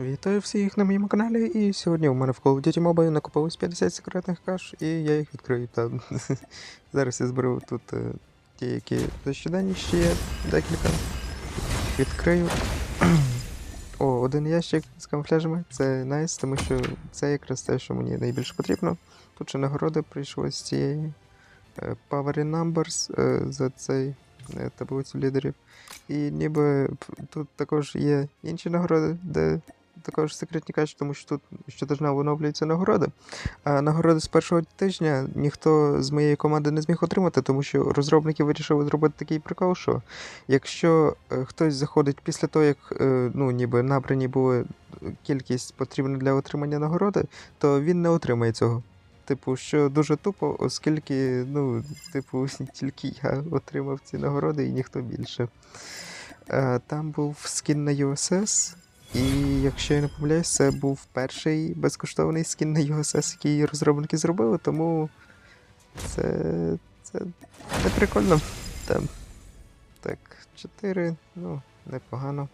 Вітаю всіх на моєму каналі, і сьогодні у мене в Call of Duty Mobile накопилось 50 секретних каш, і я їх відкрию там. Зараз я зберу тут е, ті, які зачинені ще є, декілька. Відкрию. О, один ящик з камуфляжами, це найс, тому що це якраз те, що мені найбільше потрібно. Тут ще нагороди прийшли з цієї е, Power Numbers е, за цей таблицю лідерів. І ніби тут також є інші нагороди, де також секретні качі, тому що тут щотижня оновлюються нагороди. А нагороди з першого тижня ніхто з моєї команди не зміг отримати, тому що розробники вирішили зробити такий прикол, що якщо е, хтось заходить після того, як е, ну, ніби набрані були кількість потрібна для отримання нагороди, то він не отримає цього. Типу, що дуже тупо, оскільки, ну, типу, тільки я отримав ці нагороди і ніхто більше. Е, Там був скін на USS, і якщо я не помиляюсь, це був перший безкоштовний скін на USS, який розробники зробили, тому це, це не прикольно. Там. Так, 4, ну, непогано.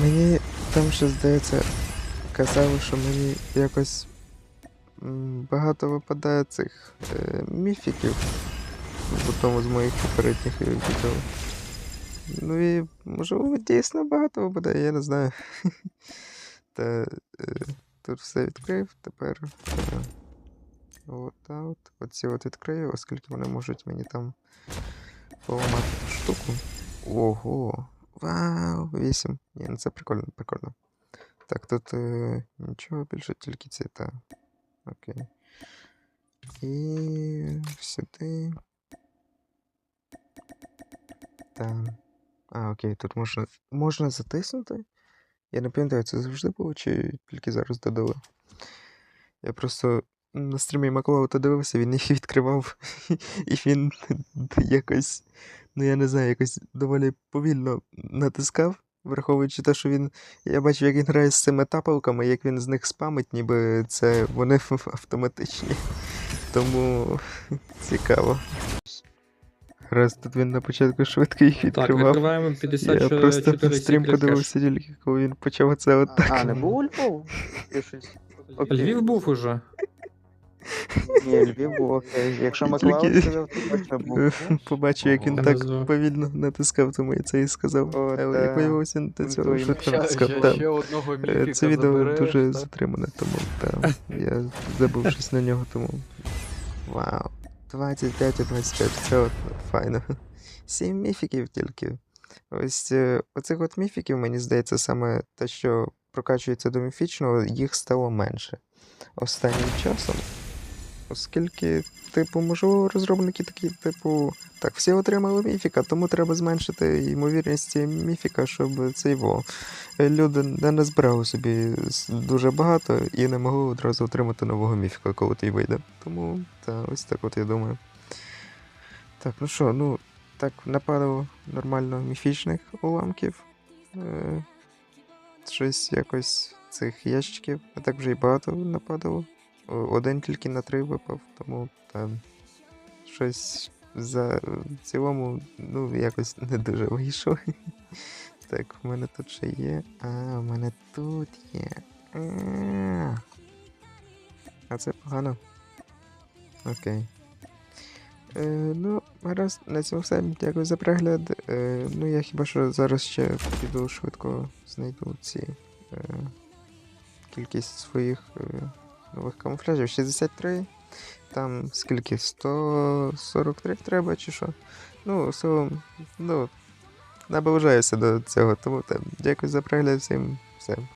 Мені там ще здається, казали, що мені якось багато випадає цих е, міфіків в одному з моїх попередніх відео. Ну і можливо дійсно багато випадає, я не знаю. Та е, тут все відкрив, тепер. От, от, оці от відкрию, оскільки вони можуть мені там поламати ту штуку. Ого! Вау! 8. Ні, ну це прикольно, прикольно. Так, тут е, нічого більше, тільки ці та. Окей. І сюди. Там. А, окей, тут можна. Можна затиснути? Я не пам'ятаю, це завжди було, чи тільки зараз додали. Я просто на стрімі Маклаута дивився, він їх відкривав, і він якось, ну я не знаю, якось доволі повільно натискав, враховуючи те, що він. Я бачив, як він грає з цими тапалками, як він з них спамить, ніби це вони автоматичні. Тому цікаво. Раз тут він на початку швидко їх Так, відкривав. відкриваємо Я просто в стрім подивився тільки, коли він почав це отак. А, не був Львов? Львів був уже. Ні, Львів був окей. Якщо Маклауд сказав, то точно був. Побачив, як він так повільно натискав, тому я це і сказав. Але як да. виявилося, він до цього швидко натискав. Так. Е, Це відео дуже затримане, тому. Я забув щось на нього, тому. Вау. 25 і 25, це от файно. Сім міфіків тільки. Ось е, оцих от міфіків, мені здається, саме те, що прокачується до міфічного, їх стало менше останнім часом. Оскільки, типу, можливо, розробники такі, типу, так, всі отримали міфіка, тому треба зменшити ймовірність міфіка, щоб цей во. Люди не назбирали собі дуже багато і не могли одразу отримати нового міфіка, коли той вийде. Тому, та, ось так от я думаю. Так, ну що, ну, так, нападало нормально міфічних уламків. Е, щось якось цих ящиків, а так вже і багато нападало. Один тільки на три випав, тому там щось за в цілому, ну, якось не дуже вийшло. Так, в мене тут ще є. А, в мене тут є. А, А це погано. Окей. Е, ну, гаразд, на цьому все. Дякую за перегляд. Е, ну, я хіба що зараз ще піду швидко знайду ці е, кількість своїх е, нових камуфляжів. 63. Там скільки? 143 треба чи що? Ну, словом, ну, наближаюся до цього. Тому там, дякую за перегляд всім. Все,